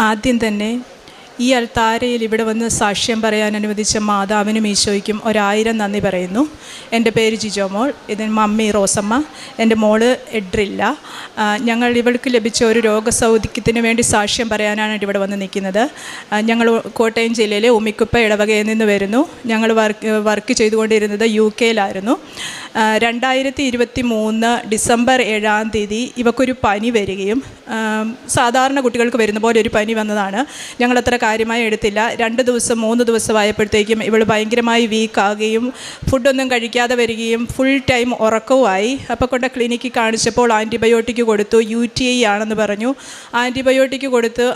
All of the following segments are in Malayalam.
ആദ്യം തന്നെ ഈ അൽത്താരയിൽ ഇവിടെ വന്ന് സാക്ഷ്യം പറയാൻ അനുവദിച്ച മാതാവിനും ഈശോയ്ക്കും ഒരായിരം നന്ദി പറയുന്നു. എന്റെ പേര് ജിജോ മോൾ. മമ്മി റോസമ്മ. എന്റെ മോൾ എഡ്രില്ല. ഞങ്ങൾ ഇവൾക്ക് ലഭിച്ച ഒരു രോഗസൗഖ്യത്തിന് വേണ്ടി സാക്ഷ്യം പറയാനാണ് ഇവിടെ വന്ന് നിൽക്കുന്നത്. ഞങ്ങൾ കോട്ടയം ജില്ലയിലെ ഉമ്മിക്കുപ്പ ഇടവകയിൽ നിന്ന് വരുന്നു. ഞങ്ങൾ വർക്ക് വർക്ക് ചെയ്തുകൊണ്ടിരുന്നത് യു കെയിലായിരുന്നു. രണ്ടായിരത്തി ഇരുപത്തി മൂന്ന് ഡിസംബർ ഏഴാം തീയതി ഇവക്കൊരു പനി വരികയും സാധാരണ കുട്ടികൾക്ക് വരുന്ന പോലെ ഒരു പനി വന്നതാണ്. ഞങ്ങളത്ര കാര്യമായി എടുത്തില്ല. രണ്ട് ദിവസം മൂന്ന് ദിവസമായപ്പോഴത്തേക്കും ഇവൾ ഭയങ്കരമായി വീക്കാകുകയും ഫുഡൊന്നും കഴിക്കാതെ വരികയും ഫുൾ ടൈം ഉറക്കവുമായി. അപ്പോൾ കൊണ്ട് ക്ലിനിക്കിൽ കാണിച്ചപ്പോൾ ആന്റിബയോട്ടിക് കൊടുത്തു യു ടി ഐ ആണെന്ന് പറഞ്ഞു. ആന്റിബയോട്ടിക് കൊടുത്ത്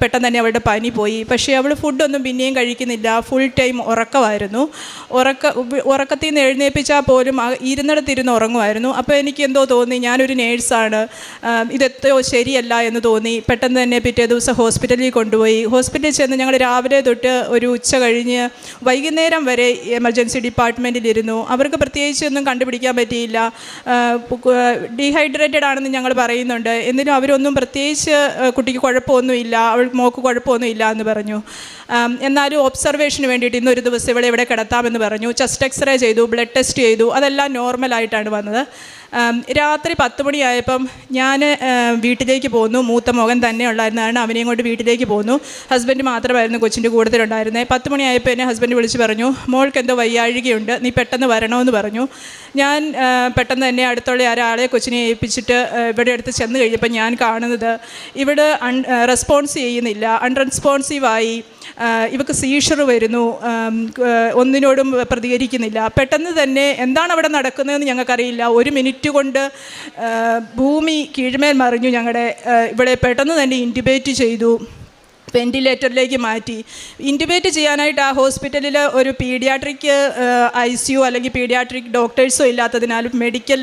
പെട്ടെന്ന് തന്നെ അവളുടെ പനി പോയി. പക്ഷേ അവൾ ഫുഡൊന്നും പിന്നെയും കഴിക്കുന്നില്ല. ഫുൾ ടൈം ഉറക്കമായിരുന്നു. ഉറക്ക ഉറക്കത്തിൽ നിന്ന് എഴുന്നേൽപ്പിച്ചാൽ പോലും ഇരുന്നിടത്തിരുന്ന് ഉറങ്ങുമായിരുന്നു. അപ്പോൾ എനിക്ക് എന്തോ തോന്നി ഞാനൊരു നേഴ്സാണ് ഇതെത്രയോ ശരിയല്ല എന്ന് തോന്നി. പെട്ടെന്ന് തന്നെ പിറ്റേ ദിവസം ഹോസ്പിറ്റലിൽ കൊണ്ടുപോയി. ഹോസ്പിറ്റലിൽ ചെന്ന് ഞങ്ങൾ രാവിലെ തൊട്ട് ഒരു ഉച്ച കഴിഞ്ഞ് വൈകുന്നേരം വരെ എമർജൻസി ഡിപ്പാർട്ട്മെന്റിലിരുന്നു അവർക്ക് പ്രത്യേകിച്ച് ഒന്നും കണ്ടുപിടിക്കാൻ പറ്റിയില്ല. ഡീഹൈഡ്രേറ്റഡ് ആണെന്ന് ഞങ്ങൾ പറയുന്നുണ്ട്. എന്നിട്ടും അവരൊന്നും പ്രത്യേകിച്ച് കുട്ടിക്ക് കുഴപ്പമൊന്നുമില്ല. അവൾ മോക്ക് കുഴപ്പമൊന്നുമില്ല എന്ന് പറഞ്ഞു. എന്നാലും ഒബ്സർവേഷന് വേണ്ടിയിട്ട് ഇന്നൊരു ദിവസം ഇവിടെ ഇവിടെ കിടത്താമെന്ന് പറഞ്ഞു. ചെസ്റ്റ് എക്സ്റേ ചെയ്തു ബ്ലഡ് ടെസ്റ്റ് ചെയ്തു. അതെല്ലാം നോർമലായിട്ടാണ് വന്നത്. രാത്രി പത്ത് മണിയായപ്പം ഞാൻ വീട്ടിലേക്ക് പോന്നു. മൂത്ത മകൻ തന്നെ ഉള്ളായിരുന്നതാണ് അവനെയും കൊണ്ട് വീട്ടിലേക്ക് പോന്നു. ഹസ്ബൻഡ് മാത്രമായിരുന്നു കൊച്ചിന്റെ കൂടുതലുണ്ടായിരുന്നത് പത്ത് മണിയായപ്പോൾ എന്നെ ഹസ്ബൻഡ് വിളിച്ച് പറഞ്ഞു മോൾക്ക് എന്തോ വയ്യാഴികയുണ്ട് നീ പെട്ടെന്ന് വരണമെന്ന് പറഞ്ഞു. ഞാൻ പെട്ടെന്ന് തന്നെ അടുത്തുള്ള ഒരാളെ കൊച്ചിനെ ഏൽപ്പിച്ചിട്ട് ഇവിടെ അടുത്ത് ചെന്ന് കഴിഞ്ഞപ്പോൾ ഞാൻ കാണുന്നത് ഇവിടെ അൺ റെസ്പോൺസ് ചെയ്യുന്നില്ല. അൺറെസ്പോൺസീവായി ഇവക്ക് സീഷർ വരുന്നു. ഒന്നിനോടും പ്രതികരിക്കുന്നില്ല. പെട്ടെന്ന് തന്നെ എന്താണ് അവിടെ നടക്കുന്നതെന്ന് ഞങ്ങൾക്കറിയില്ല. ഒരു മിനിറ്റ് കൊണ്ട് ഭൂമി കീഴ്മേൽ മറിഞ്ഞു ഞങ്ങളുടെ ഇവിടെ പെട്ടെന്ന് തന്നെ ഇന്റിബേറ്റ് ചെയ്തു. വെന്റിലേറ്ററിലേക്ക് മാറ്റി. ഇന്റുബേറ്റ് ചെയ്യാനായിട്ട് ആ ഹോസ്പിറ്റലിൽ ഒരു പീഡിയാട്രിക് ഐ സി യു അല്ലെങ്കിൽ പീഡിയാട്രിക് ഡോക്ടേഴ്സോ ഇല്ലാത്തതിനാലും മെഡിക്കൽ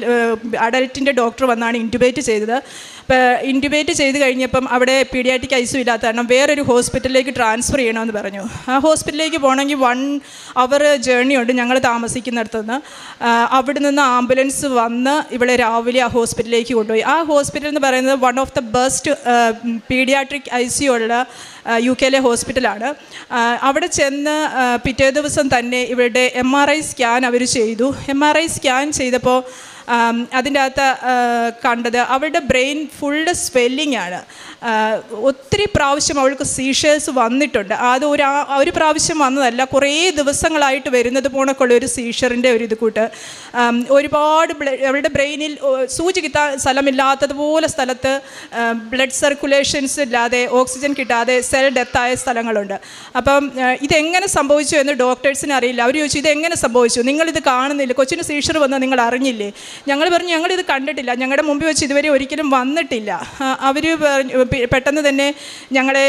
അഡൽട്ടിന്റെ ഡോക്ടർ വന്നാണ് ഇന്റുബേറ്റ് ചെയ്തത്. അപ്പോൾ ഇന്റുബേറ്റ് ചെയ്ത് കഴിഞ്ഞപ്പം അവിടെ പീഡിയാറ്റിക് ഐ ഇല്ലാത്ത കാരണം വേറൊരു ഹോസ്പിറ്റലിലേക്ക് ട്രാൻസ്ഫർ ചെയ്യണമെന്ന് പറഞ്ഞു. ആ ഹോസ്പിറ്റലിലേക്ക് പോകണമെങ്കിൽ വൺ അവർ ജേർണി ഉണ്ട് ഞങ്ങൾ താമസിക്കുന്നിടത്തുനിന്ന്. അവിടെ നിന്ന് ആംബുലൻസ് വന്ന് ഇവിടെ രാവിലെ ആ ഹോസ്പിറ്റലിലേക്ക് കൊണ്ടുപോയി. ആ ഹോസ്പിറ്റൽ എന്ന് പറയുന്നത് one of the best paediatric I C ഉള്ള യു കെയിലെ ഹോസ്പിറ്റലാണ് അവിടെ ചെന്ന് പിറ്റേ ദിവസം തന്നെ ഇവരുടെ എം ആർ ഐ സ്കാൻ അവർ ചെയ്തു. എം ആർ ഐ സ്കാൻ ചെയ്തപ്പോൾ അതിന്റെ അകത്ത് കണ്ടത് അവളുടെ ബ്രെയിൻ ഫുള്ള് സ്വെല്ലിംഗ് ആണ്. ഒത്തിരി പ്രാവശ്യം അവൾക്ക് സീഷേഴ്സ് വന്നിട്ടുണ്ട്. അത് ഒരു ഒരു പ്രാവശ്യം വന്നതല്ല കുറേ ദിവസങ്ങളായിട്ട് വരുന്നത് പോണക്കുള്ള ഒരു സീഷറിന്റെ ഒരു ഇത് കൂട്ട് ഒരുപാട് അവളുടെ ബ്രെയിനിൽ സൂചി കിട്ടാൻ സ്ഥലമില്ലാത്തതുപോലെ സ്ഥലത്ത് ബ്ലഡ് സർക്കുലേഷൻസ് ഇല്ലാതെ ഓക്സിജൻ കിട്ടാതെ സെൽ ഡെത്തായ സ്ഥലങ്ങളുണ്ട്. അപ്പം ഇതെങ്ങനെ സംഭവിച്ചു എന്ന് ഡോക്ടേഴ്സിന് അറിയില്ല. അവർ ചോദിച്ചു ഇതെങ്ങനെ സംഭവിച്ചു? നിങ്ങളിത് കാണുന്നില്ല? കൊച്ചിന് സീഷർ വന്നാൽ നിങ്ങൾ അറിഞ്ഞില്ലേ? ഞങ്ങൾ പറഞ്ഞു ഞങ്ങളിത് കണ്ടിട്ടില്ല. ഞങ്ങളുടെ മുമ്പിൽ വെച്ച് ഇതുവരെ ഒരിക്കലും വന്നിട്ടില്ല. അവർ പെട്ടെന്ന് തന്നെ ഞങ്ങളെ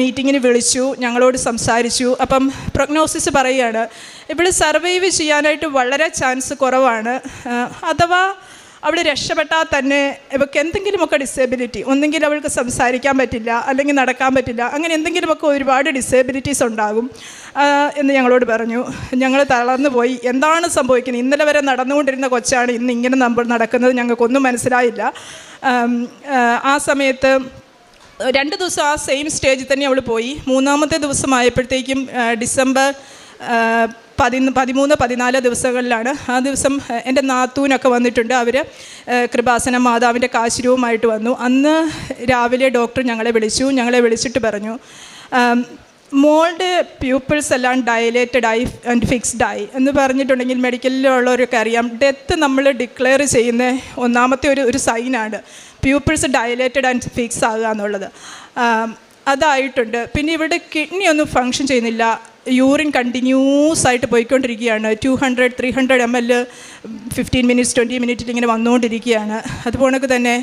മീറ്റിങ്ങിന് വിളിച്ചു ഞങ്ങളോട് സംസാരിച്ചു. അപ്പം പ്രൊഗ്നോസിസ് പറയുകയാണ് ഇവിടെ സർവൈവ് ചെയ്യാനായിട്ട് വളരെ ചാൻസ് കുറവാണ്. അഥവാ അവൾ രക്ഷപ്പെട്ടാൽ തന്നെ ഇവൾക്ക് എന്തെങ്കിലുമൊക്കെ ഡിസേബിലിറ്റി ഒന്നെങ്കിൽ അവൾക്ക് സംസാരിക്കാൻ പറ്റില്ല അല്ലെങ്കിൽ നടക്കാൻ പറ്റില്ല അങ്ങനെ എന്തെങ്കിലുമൊക്കെ ഒരുപാട് ഡിസേബിലിറ്റീസ് ഉണ്ടാകും. എന്ന് ഞങ്ങളോട് പറഞ്ഞു. ഞങ്ങൾ തളർന്നു പോയി. എന്താണ് സംഭവിക്കുന്നത്? ഇന്നലെ വരെ നടന്നുകൊണ്ടിരുന്ന കൊച്ചാണ് ഇന്ന് ഇങ്ങനെ നമ്മൾ നടക്കുന്നത്. ഞങ്ങൾക്കൊന്നും മനസ്സിലായില്ല. ആ, സമയത്ത് രണ്ട് ദിവസം ആ സെയിം സ്റ്റേജിൽ തന്നെ അവൾ പോയി. മൂന്നാമത്തെ ദിവസമായപ്പോഴത്തേക്കും ഡിസംബർ ആ, പതിന് പതിമൂന്ന് പതിനാല് ദിവസങ്ങളിലാണ്. ആ ദിവസം എന്റെ നാത്തൂനൊക്കെ വന്നിട്ടുണ്ട്. അവർ കൃപാസന മാതാവിന്റെ കാശുരവുമായിട്ട് വന്നു. അന്ന് രാവിലെ ഡോക്ടർ ഞങ്ങളെ വിളിച്ചു. ഞങ്ങളെ വിളിച്ചിട്ട് പറഞ്ഞു മോൾഡ് പ്യൂപ്പിൾസ് എല്ലാം ഡയലേറ്റഡ് ആയി ആൻഡ് ഫിക്സ്ഡ് ആയി എന്ന് പറഞ്ഞിട്ടുണ്ടെങ്കിൽ മെഡിക്കലിലുള്ളവരൊക്കെ അറിയാം. ഡെത്ത് നമ്മൾ ഡിക്ലെയർ ചെയ്യുന്ന ഒന്നാമത്തെ ഒരു ഒരു സൈനാണ് പ്യൂപ്പിൾസ് ഡയലേറ്റഡ് ആൻഡ് ഫിക്സ് ആകുക എന്നുള്ളത്. അതായിട്ടുണ്ട്. പിന്നെ ഇവിടെ കിഡ്നി ഒന്നും ഫങ്ഷൻ ചെയ്യുന്നില്ല. യൂറിൻ കണ്ടിന്യൂസ് ആയിട്ട് പോയിക്കൊണ്ടിരിക്കുകയാണ്. Two hundred three hundred M L fifteen minutes twenty മിനിറ്റിൽ ഇങ്ങനെ വന്നുകൊണ്ടിരിക്കുകയാണ്. അതുപോലെ തന്നെ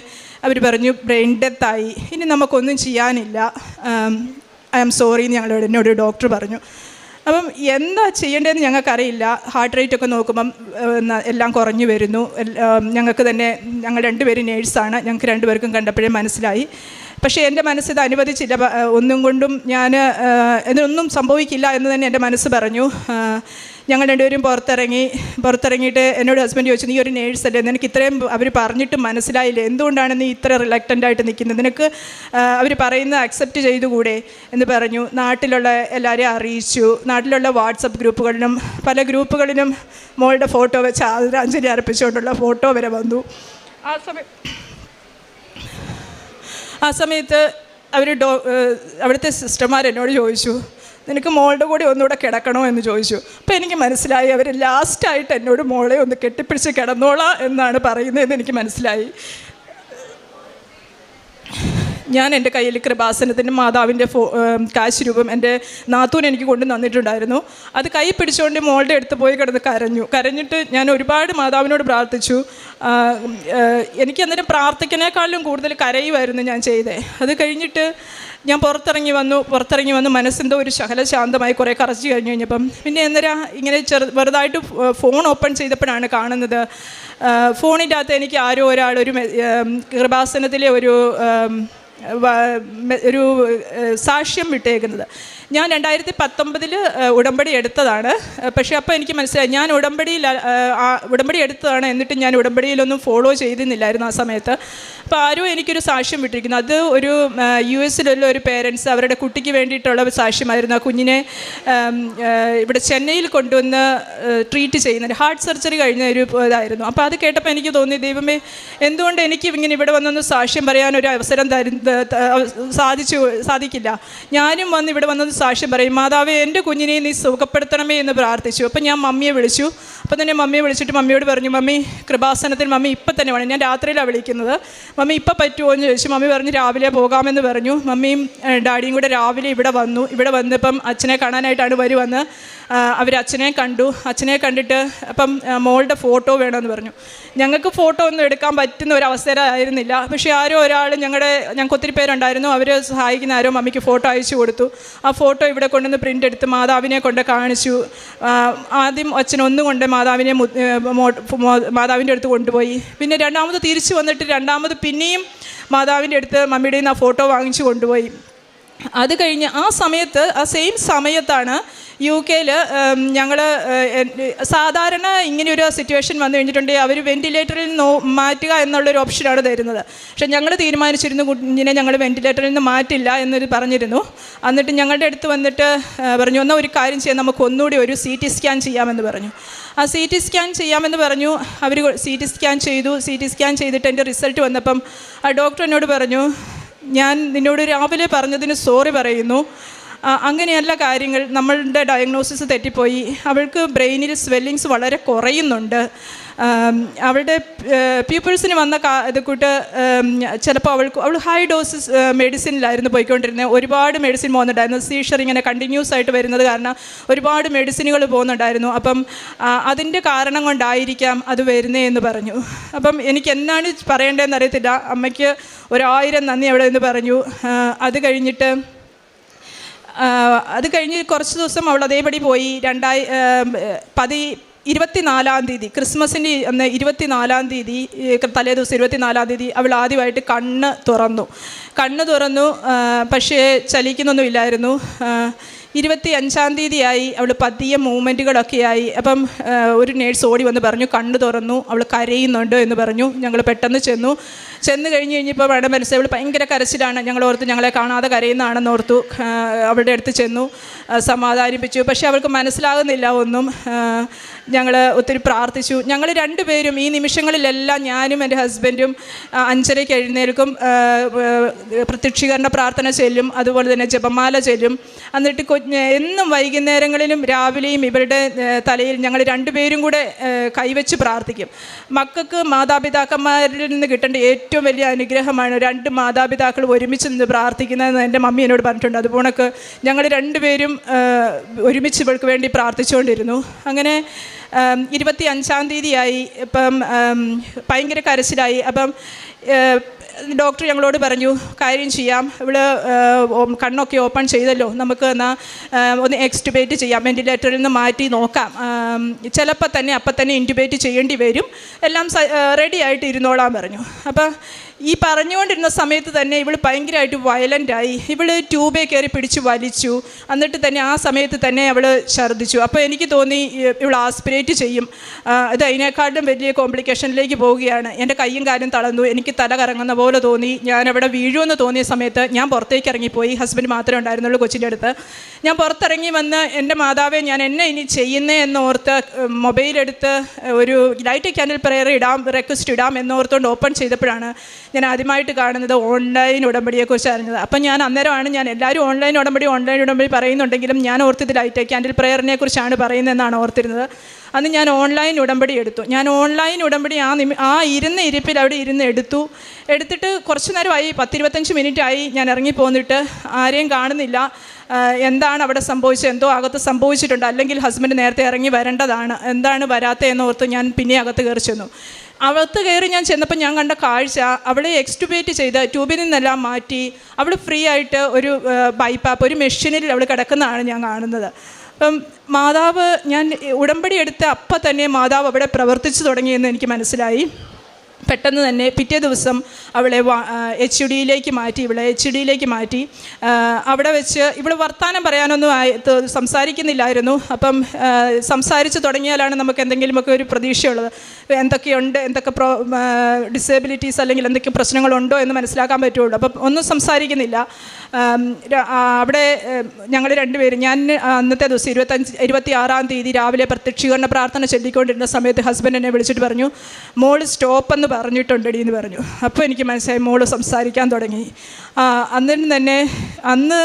അവർ പറഞ്ഞു ബ്രെയിൻ ഡെത്തായി ഇനി നമുക്കൊന്നും ചെയ്യാനില്ല. ഐ ആം സോറി എന്ന് ഞങ്ങളോട് എന്നോട് ഡോക്ടർ പറഞ്ഞു. അപ്പം എന്താ ചെയ്യേണ്ടതെന്ന് ഞങ്ങൾക്കറിയില്ല. ഹാർട്ട് റേറ്റ് ഒക്കെ നോക്കുമ്പം എല്ലാം കുറഞ്ഞു വരുന്നു. ഞങ്ങൾക്ക് തന്നെ ഞങ്ങൾ രണ്ടുപേരും നേഴ്സാണ് ഞങ്ങൾക്ക് രണ്ടുപേർക്കും കണ്ടപ്പോഴേ മനസ്സിലായി. പക്ഷേ എന്റെ മനസ്സിത് അനുവദിച്ചില്ല. ഒന്നും കൊണ്ടും ഞാൻ ഇതിനൊന്നും സംഭവിക്കില്ല എന്ന് തന്നെ എന്റെ മനസ്സ് പറഞ്ഞു. ഞങ്ങൾ രണ്ടുപേരും പുറത്തിറങ്ങി പുറത്തിറങ്ങിയിട്ട് എന്നോട് ഹസ്ബൻഡ് ചോദിച്ചു നീ ഒരു നേഴ്സല്ലേ നിനക്ക് ഇത്രയും അവർ പറഞ്ഞിട്ട് മനസ്സിലായില്ല. എന്തുകൊണ്ടാണ് നീ ഇത്ര റിലക്റ്റന്റായിട്ട് നിൽക്കുന്നത്? നിനക്ക് അവർ പറയുന്നത് അക്സെപ്റ്റ് ചെയ്തുകൂടെ എന്ന് പറഞ്ഞു. നാട്ടിലുള്ള എല്ലാവരെയും അറിയിച്ചു. നാട്ടിലുള്ള വാട്സപ്പ് ഗ്രൂപ്പുകളിലും പല ഗ്രൂപ്പുകളിലും മോളുടെ ഫോട്ടോ വെച്ച് ആദരാഞ്ജലി അർപ്പിച്ചുകൊണ്ടുള്ള ഫോട്ടോ വരെ വന്നു. ആ സമയം ആ സമയത്ത് അവർ ഡോ അവിടുത്തെ സിസ്റ്റർമാർ എന്നോട് ചോദിച്ചു നിനക്ക് മോളുടെ കൂടെ ഒന്നുകൂടെ കിടക്കണോ? എന്ന് ചോദിച്ചു. അപ്പോൾ എനിക്ക് മനസ്സിലായി അവർ ലാസ്റ്റായിട്ട് എന്നോട് മോളെ ഒന്ന് കെട്ടിപ്പിടിച്ച് കിടന്നോളാം എന്നാണ് പറയുന്നതെന്ന് എനിക്ക് മനസ്സിലായി. ഞാൻ എന്റെ കയ്യിൽ കൃപാസനത്തിന്റെ മാതാവിന്റെ ഫോ കാശ് രൂപം എന്റെ നാത്തൂൻ എനിക്ക് കൊണ്ട് തന്നിട്ടുണ്ടായിരുന്നു. അത് കൈ പിടിച്ചുകൊണ്ട് മോളുടെ അടുത്ത് പോയി കിടന്ന് കരഞ്ഞു. കരഞ്ഞിട്ട് ഞാൻ ഒരുപാട് മാതാവിനോട് പ്രാർത്ഥിച്ചു. എനിക്ക് അന്നേരം പ്രാർത്ഥിക്കുന്നേക്കാളും കൂടുതൽ കരയുമായിരുന്നു ഞാൻ ചെയ്തേ. അത് കഴിഞ്ഞിട്ട് ഞാൻ പുറത്തിറങ്ങി വന്നു. പുറത്തിറങ്ങി വന്ന് മനസ്സിന്റെ ഒരു ശകല ശാന്തമായി കുറേ കറച്ച് കഴിഞ്ഞു കഴിഞ്ഞപ്പം പിന്നെ അന്നേരം ഇങ്ങനെ ചെറു വെറുതായിട്ട് ഫോൺ ഓപ്പൺ ചെയ്തപ്പോഴാണ് കാണുന്നത്. ഫോണിന്റെ അകത്ത് എനിക്ക് ആരോ ഒരാൾ ഒരു കൃപാസനത്തിലെ ഒരു ഒരു സാക്ഷ്യം വിട്ടേക്കുന്നത്. ഞാൻ രണ്ടായിരത്തി പത്തൊമ്പതിൽ ഉടമ്പടി എടുത്തതാണ്. പക്ഷേ അപ്പോൾ എനിക്ക് മനസ്സിലായി ഞാൻ ഉടമ്പടിയിൽ ഉടമ്പടി എടുത്തതാണ് എന്നിട്ട് ഞാൻ ഉടമ്പടിയിലൊന്നും ഫോളോ ചെയ്തിരുന്നില്ലായിരുന്നു ആ സമയത്ത്. അപ്പോൾ ആരും എനിക്കൊരു സാക്ഷ്യം വിട്ടിരിക്കുന്നു. അത് ഒരു യു എസിലുള്ള ഒരു പേരൻസ് അവരുടെ കുട്ടിക്ക് വേണ്ടിയിട്ടുള്ള സാക്ഷ്യമായിരുന്നു. ആ കുഞ്ഞിനെ ഇവിടെ ചെന്നൈയിൽ കൊണ്ടുവന്ന് ട്രീറ്റ് ചെയ്യുന്ന ഹാർട്ട് സർജറി കഴിഞ്ഞ ഒരു ഇതായിരുന്നു. അപ്പോൾ അത് കേട്ടപ്പോൾ എനിക്ക് തോന്നി ദൈവമേ എന്തുകൊണ്ട് എനിക്ക് ഇങ്ങനെ ഇവിടെ വന്നൊന്ന് സാക്ഷ്യം പറയാൻ ഒരു അവസരം തരു ത- ത- സാധിച്ചു സാധിക്കില്ല? ഞാനും വന്ന് ഇവിടെ വന്നത് സാക്ഷ്യം പറയും മാതാവേ എന്റെ കുഞ്ഞിനെ നീ സുഖപ്പെടുത്തണമേ എന്ന് പ്രാർത്ഥിച്ചു. അപ്പം ഞാൻ മമ്മിയെ വിളിച്ചു. അപ്പം തന്നെ മമ്മിയെ വിളിച്ചിട്ട് മമ്മിയോട് പറഞ്ഞു മമ്മി കൃപാസനത്തിൽ മമ്മി ഇപ്പം തന്നെ വേണം. ഞാൻ രാത്രിയിലാണ് വിളിക്കുന്നത്. മമ്മി ഇപ്പം പറ്റുമോ? എന്ന് ചോദിച്ചു. മമ്മി പറഞ്ഞു രാവിലെ പോകാമെന്ന് പറഞ്ഞു. മമ്മിയും ഡാഡിയും കൂടെ രാവിലെ ഇവിടെ വന്നു. ഇവിടെ വന്നപ്പം അച്ഛനെ കാണാനായിട്ടാണ് വരുവന്ന് അവർ അച്ഛനെ കണ്ടു. അച്ഛനെ കണ്ടിട്ട് അപ്പം മോളുടെ ഫോട്ടോ വേണമെന്ന് പറഞ്ഞു. ഞങ്ങൾക്ക് ഫോട്ടോ ഒന്നും എടുക്കാൻ പറ്റുന്ന ഒരു അവസരമായിരുന്നില്ല. പക്ഷേ ആരോ ഒരാൾ ഞങ്ങളുടെ ഞങ്ങൾക്ക് ഒത്തിരി പേരുണ്ടായിരുന്നു. അവർ സഹായിക്കുന്ന ആരോ മമ്മിക്ക് ഫോട്ടോ അയച്ചു കൊടുത്തു. ആ ഫോട്ടോ ഇവിടെ കൊണ്ടുവന്ന് പ്രിന്റ് എടുത്ത് മാതാവിനെ കൊണ്ട് കാണിച്ചു. ആദ്യം അച്ഛൻ കൊണ്ട് മാതാവിനെ മാതാവിന്റെ അടുത്ത് കൊണ്ടുപോയി. പിന്നെ രണ്ടാമത് തിരിച്ചു വന്നിട്ട് രണ്ടാമത് പിന്നെയും മാതാവിന്റെ അടുത്ത് മമ്മിയുടെ നിന്ന് ആ ഫോട്ടോ വാങ്ങിച്ചു കൊണ്ടുപോയി. അത് കഴിഞ്ഞ് ആ സമയത്ത് ആ സെയിം സമയത്താണ് യു കെയിൽ ഞങ്ങൾ സാധാരണ ഇങ്ങനെയൊരു സിറ്റുവേഷൻ വന്നു കഴിഞ്ഞിട്ടുണ്ടെങ്കിൽ അവർ വെന്റിലേറ്ററിൽ നോ മാറ്റുക എന്നുള്ളൊരു ഓപ്ഷനാണ് തരുന്നത്. പക്ഷേ ഞങ്ങൾ തീരുമാനിച്ചിരുന്നു കുഞ്ഞിനെ ഞങ്ങൾ വെന്റിലേറ്ററിൽ നിന്ന് മാറ്റില്ല എന്നൊരു പറഞ്ഞിരുന്നു. എന്നിട്ട് ഞങ്ങളുടെ അടുത്ത് വന്നിട്ട് പറഞ്ഞു എന്നാൽ ഒരു കാര്യം ചെയ്യാം നമുക്ക് ഒന്നുകൂടി ഒരു സി ടി സ്കാൻ ചെയ്യാമെന്ന് പറഞ്ഞു. ആ സി ടി സ്കാൻ ചെയ്യാമെന്ന് പറഞ്ഞു. അവർ സി ടി സ്കാൻ ചെയ്തു. സി ടി സ്കാൻ ചെയ്തിട്ട് എന്റെ റിസൾട്ട് വന്നപ്പം ആ ഡോക്ടർ എന്നോട് പറഞ്ഞു ഞാൻ നിന്നോട് രാവിലെ പറഞ്ഞതിന് സോറി പറയുന്നു. അങ്ങനെയല്ല കാര്യങ്ങൾ. നമ്മളുടെ ഡയഗ്നോസിസ് തെറ്റിപ്പോയി. അവൾക്ക് ബ്രെയിനിൽ സ്വെല്ലിങ്സ് വളരെ കുറയുന്നുണ്ട്. അവളുടെ പീപ്പിൾസിന് വന്ന കാ ഇത് കൂട്ട് ചിലപ്പോൾ അവൾക്ക് അവൾ ഹൈ ഡോസസ് മെഡിസിനിലായിരുന്നു പോയിക്കൊണ്ടിരുന്നത് ഒരുപാട് മെഡിസിൻ പോകുന്നുണ്ടായിരുന്നു സീഷർ ഇങ്ങനെ കണ്ടിന്യൂസ് ആയിട്ട് വരുന്നത് കാരണം ഒരുപാട് മെഡിസിനുകൾ പോകുന്നുണ്ടായിരുന്നു അപ്പം അതിന്റെ കാരണം കൊണ്ടായിരിക്കാം അത് വരുന്നേ എന്ന് പറഞ്ഞു. അപ്പം എനിക്ക് എന്നാണ് പറയേണ്ടതെന്ന് അറിയത്തില്ല. അമ്മയ്ക്ക് ഒരായിരം നന്ദി അവിടെ എന്ന് പറഞ്ഞു. അത് കഴിഞ്ഞിട്ട് അത് കഴിഞ്ഞ് കുറച്ച് ദിവസം അവൾ അതേപടി പോയി. രണ്ടായി പതി ഇരുപത്തിനാലാം തീയതി ക്രിസ്മസിന്റെ അന്ന് ഇരുപത്തിനാലാം തീയതി തലേ ദിവസം ഇരുപത്തിനാലാം തീയതി അവൾ ആദ്യമായിട്ട് കണ്ണ് തുറന്നു. കണ്ണ് തുറന്നു പക്ഷേ ചലിക്കുന്നൊന്നും ഇല്ലായിരുന്നു. ആ, ഇരുപത്തി അഞ്ചാം തീയതിയായി അവൾ പതിയ മൂവ്മെന്റുകളൊക്കെ ആയി അപ്പം ഒരു നേഴ്സ് ഓടി വന്ന് പറഞ്ഞു കണ്ണ് തുറന്നു അവൾ കരയുന്നുണ്ട്? എന്ന് പറഞ്ഞു. ഞങ്ങൾ പെട്ടെന്ന് ചെന്നു. ചെന്ന് കഴിഞ്ഞ് കഴിഞ്ഞപ്പോൾ വേണം മനസ്സിലായി അവൾ ഭയങ്കര കരച്ചിലാണ്. ഞങ്ങൾ ഓർത്ത് ഞങ്ങളെ കാണാതെ കരയുന്നതാണെന്ന് ഓർത്തു അവളുടെ അടുത്ത് ചെന്നു സമാധാനിപ്പിച്ചു. പക്ഷേ അവൾക്ക് മനസ്സിലാകുന്നില്ല ഒന്നും. ഞങ്ങൾ ഒത്തിരി പ്രാർത്ഥിച്ചു. ഞങ്ങൾ രണ്ടുപേരും ഈ നിമിഷങ്ങളിലെല്ലാം ഞാനും എന്റെ ഹസ്ബൻഡും അഞ്ചരയ്ക്ക് എഴുന്നേൽക്കും പ്രത്യക്ഷീകരണ പ്രാർത്ഥന ചെല്ലും അതുപോലെ തന്നെ ജപമാല ചെല്ലും. എന്നിട്ട് എന്നും വൈകുന്നേരങ്ങളിലും രാവിലെയും ഇവരുടെ തലയിൽ ഞങ്ങൾ രണ്ടുപേരും കൂടെ കൈവച്ച് പ്രാർത്ഥിക്കും. മക്കൾക്ക് മാതാപിതാക്കന്മാരിൽ നിന്ന് കിട്ടേണ്ട ഏറ്റവും വലിയ അനുഗ്രഹമാണ് രണ്ട് മാതാപിതാക്കൾ ഒരുമിച്ച് നിന്ന് പ്രാർത്ഥിക്കുന്നതെന്ന് എന്റെ മമ്മി എന്നോട് പറഞ്ഞിട്ടുണ്ട്. അതുപോണക്ക് ഞങ്ങൾ രണ്ടുപേരും ഒരുമിച്ച് ഇവൾക്ക് വേണ്ടി പ്രാർത്ഥിച്ചുകൊണ്ടിരുന്നു. അങ്ങനെ ഇരുപത്തി അഞ്ചാം തീയതിയായി ഇപ്പം ഭയങ്കര കരച്ചിലായി. അപ്പം ഡോക്ടർ ഞങ്ങളോട് പറഞ്ഞു കാര്യം ചെയ്യാം. ഇവിടെ കണ്ണൊക്കെ ഓപ്പൺ ചെയ്തല്ലോ. നമുക്ക് എന്നാൽ ഒന്ന് എക്സ്റ്റുബേറ്റ് ചെയ്യാം. വെന്റിലേറ്ററിൽ നിന്ന് മാറ്റി നോക്കാം. ചിലപ്പോൾ തന്നെ അപ്പം തന്നെ ഇന്റുബേറ്റ് ചെയ്യേണ്ടി വരും. എല്ലാം റെഡി ആയിട്ട് ഇരുന്നോളാൻ പറഞ്ഞു. അപ്പം ഈ പറഞ്ഞുകൊണ്ടിരുന്ന സമയത്ത് തന്നെ ഇവൾ ഭയങ്കരമായിട്ട് വയലന്റായി ഇവൾ ട്യൂബേ കയറി പിടിച്ച് വലിച്ചു. എന്നിട്ട് തന്നെ ആ സമയത്ത് തന്നെ അവൾ ഛർദ്ദിച്ചു. അപ്പോൾ എനിക്ക് തോന്നി ഇവൾ ആസ്പിരേറ്റ് ചെയ്യും. ഇത് അതിനേക്കാളും വലിയ കോംപ്ലിക്കേഷനിലേക്ക് പോവുകയാണ്. എന്റെ കയ്യും കാലും തളർന്നു. എനിക്ക് തല കറങ്ങുന്ന പോലെ തോന്നി. ഞാൻ അവിടെ വീഴുമെന്ന് തോന്നിയ സമയത്ത് ഞാൻ പുറത്തേക്ക് ഇറങ്ങിപ്പോയി. ഹസ്ബൻഡ് മാത്രമേ ഉണ്ടായിരുന്നുള്ളൂ കൊച്ചിന്റെ അടുത്ത്. ഞാൻ പുറത്തിറങ്ങി വന്ന് എന്റെ മാതാവെ ഞാൻ എന്നെ ഇനി ചെയ്യുന്നേ എന്നോർത്ത് മൊബൈലെടുത്ത് ഒരു ലൈറ്റ് ക്യാൻഡിൽ പ്രയർ ഇടാം റിക്വസ്റ്റ് ഇടാം എന്നോർത്തുകൊണ്ട് ഓപ്പൺ ചെയ്തപ്പോഴാണ് ഞാൻ ആദ്യമായിട്ട് കാണുന്നത് ഓൺലൈൻ ഉടമ്പടിയെക്കുറിച്ച് അറിഞ്ഞത്. അപ്പം ഞാൻ അന്നേരമാണ് ഞാൻ എല്ലാവരും ഓൺലൈൻ ഉടമ്പടി ഓൺലൈൻ ഉടമ്പടി പറയുന്നുണ്ടെങ്കിലും ഞാൻ ഓർത്തത് ലൈറ്റ് ക്യാൻഡിൽ പ്രയറിനെ കുറിച്ചാണ് പറയുന്നതെന്നാണ് ഓർത്തിരുന്നത്. അന്ന് ഞാൻ ഓൺലൈൻ ഉടമ്പടി എടുത്തു. ഞാൻ ഓൺലൈൻ ഉടമ്പടി ആ നിമി ആ ഇരുന്ന ഇരിപ്പിൽ അവിടെ ഇരുന്ന് എടുത്തു. എടുത്തിട്ട് കുറച്ച് നേരമായി പത്തിരുപത്തഞ്ച് മിനിറ്റ് ആയി ഞാൻ ഇറങ്ങി പോന്നിട്ട് ആരെയും കാണുന്നില്ല. എന്താണ് അവിടെ സംഭവിച്ചത്? എന്തോ അകത്ത് സംഭവിച്ചിട്ടുണ്ട്. അല്ലെങ്കിൽ ഹസ്ബൻഡ് നേരത്തെ ഇറങ്ങി വരേണ്ടതാണ്. എന്താണ് വരാത്തതെന്ന് ഓർത്ത് ഞാൻ പിന്നെ അകത്ത് കയറി ചെന്നു. അകത്ത് കയറി ഞാൻ ചെന്നപ്പോൾ ഞാൻ കണ്ട കാഴ്ച അവളെ എക്സ്റ്റുബേറ്റ് ചെയ്ത് ട്യൂബിൽ നിന്നെല്ലാം മാറ്റി അവൾ ഫ്രീ ആയിട്ട് ഒരു ബൈപ്പാപ്പ് ഒരു മെഷീനിൽ അവൾ കിടക്കുന്നതാണ് ഞാൻ കാണുന്നത്. അപ്പം മാതാവ് ഞാൻ ഉടമ്പടി എടുത്ത അപ്പം തന്നെ മാതാവ് അവിടെ പ്രവർത്തിച്ചു തുടങ്ങിയെന്ന് എനിക്ക് മനസ്സിലായി. പെട്ടെന്ന് തന്നെ പിറ്റേ ദിവസം അവളെ എച്ച് ഡിയിലേക്ക് മാറ്റി ഇവളെ എച്ച് ഡിയിലേക്ക് മാറ്റി. അവിടെ വെച്ച് ഇവൾ വർത്തമാനം പറയാനൊന്നും ആയി സംസാരിക്കുന്നില്ലായിരുന്നു. അപ്പം സംസാരിച്ച് തുടങ്ങിയാലാണ് നമുക്ക് എന്തെങ്കിലുമൊക്കെ ഒരു പ്രതീക്ഷയുള്ളത്. എന്തൊക്കെയുണ്ട് എന്തൊക്കെ പ്രോ ഡിസേബിലിറ്റീസ് അല്ലെങ്കിൽ എന്തൊക്കെ പ്രശ്നങ്ങളുണ്ടോ എന്ന് മനസ്സിലാക്കാൻ പറ്റുള്ളൂ. അപ്പം ഒന്നും സംസാരിക്കുന്നില്ല. അവിടെ ഞങ്ങൾ രണ്ടുപേരും ഞാൻ അന്നത്തെ ദിവസം ഇരുപത്തഞ്ച് ഇരുപത്തി ആറാം തീയതി രാവിലെ പ്രത്യക്ഷീകരണ പ്രാർത്ഥന ചൊല്ലിക്കൊണ്ടിരുന്ന സമയത്ത് ഹസ്ബൻഡ് എന്നെ വിളിച്ചിട്ട് പറഞ്ഞു മോൾ സ്റ്റോപ്പ് എന്ന് പറഞ്ഞിട്ടുണ്ടടി എന്ന് പറഞ്ഞു. അപ്പോൾ എനിക്ക് മനസ്സിലായി മോൾ സംസാരിക്കാൻ തുടങ്ങി. അന്നിന് തന്നെ അന്ന്